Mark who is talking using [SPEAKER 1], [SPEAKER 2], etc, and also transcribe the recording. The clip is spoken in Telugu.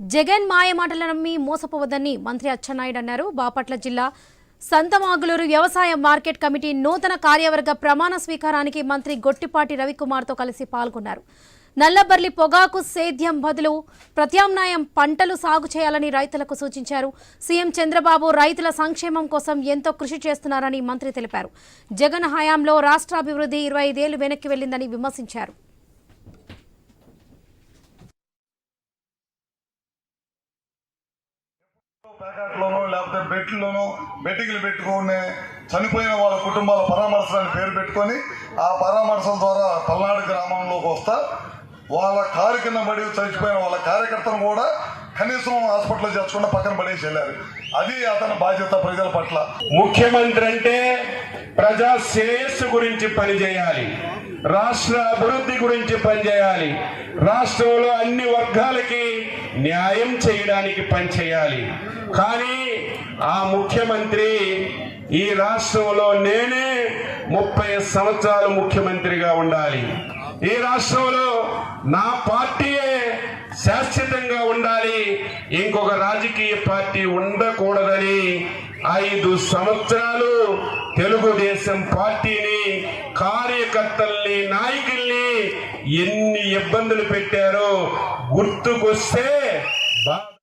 [SPEAKER 1] జగన్ మాయమాటల నమ్మి మోసపోవద్దని మంత్రి అచ్చెన్నాయుడు అన్నారు. బాపట్ల జిల్లా సంతమాగులూరు వ్యవసాయ మార్కెట్ కమిటీ నూతన కార్యవర్గ ప్రమాణ స్వీకారానికి మంత్రి గొట్టిపాటి రవికుమార్తో కలిసి పాల్గొన్నారు. నల్లబర్లి పొగాకు సేద్యం బదులు ప్రత్యామ్నాయం పంటలు సాగు చేయాలని రైతులకు సూచించారు. సీఎం చంద్రబాబు రైతుల సంక్షేమం కోసం ఎంతో కృషి చేస్తున్నారని మంత్రి తెలిపారు. జగన్ హయాంలో రాష్ట్రాభివృద్ధి ఇరవై ఐదేళ్ళు వెనక్కి వెళ్ళిందని విమర్శించారు.
[SPEAKER 2] ప్యాకెట్లోనో లేకపోతే బెట్లోనో బెట్టింగ్లు పెట్టుకుని చనిపోయిన వాళ్ళ కుటుంబాల పరామర్శలని పేరు పెట్టుకొని ఆ పరామర్శల ద్వారా పల్నాడు గ్రామంలోకి వస్తా. వాళ్ళ కారు కింద పడి చనిపోయిన వాళ్ళ కార్యకర్తను కూడా కనీసం హాస్పిటల్ చేర్చకుండా పక్కన పడేసి వెళ్ళారు. అది అతని బాధ్యత ప్రజల పట్ల.
[SPEAKER 3] ముఖ్యమంత్రి అంటే ప్రజా శ్రేయస్సు గురించి పనిచేయాలి. రాష్ట్ర అభివృద్ధి గురించి పనిచేయాలి. రాష్ట్రంలో అన్ని వర్గాలకి న్యాయం చేయడానికి పనిచేయాలి. కానీ ఆ ముఖ్యమంత్రి ఈ రాష్ట్రంలో నేనే ముప్పై సంవత్సరాలు ముఖ్యమంత్రిగా ఉండాలి. ఈ రాష్ట్రంలో నా పార్టీయే శాశ్వతంగా ఉండాలి. ఇంకొక రాజకీయ పార్టీ ఉండకూడదని ఐదు సంవత్సరాలు తెలుగుదేశం పార్టీని కార్యకర్తల్ని నాయకుల్ని ఎన్ని ఇబ్బందులు పెట్టారో గుర్తుకొస్తే బాగా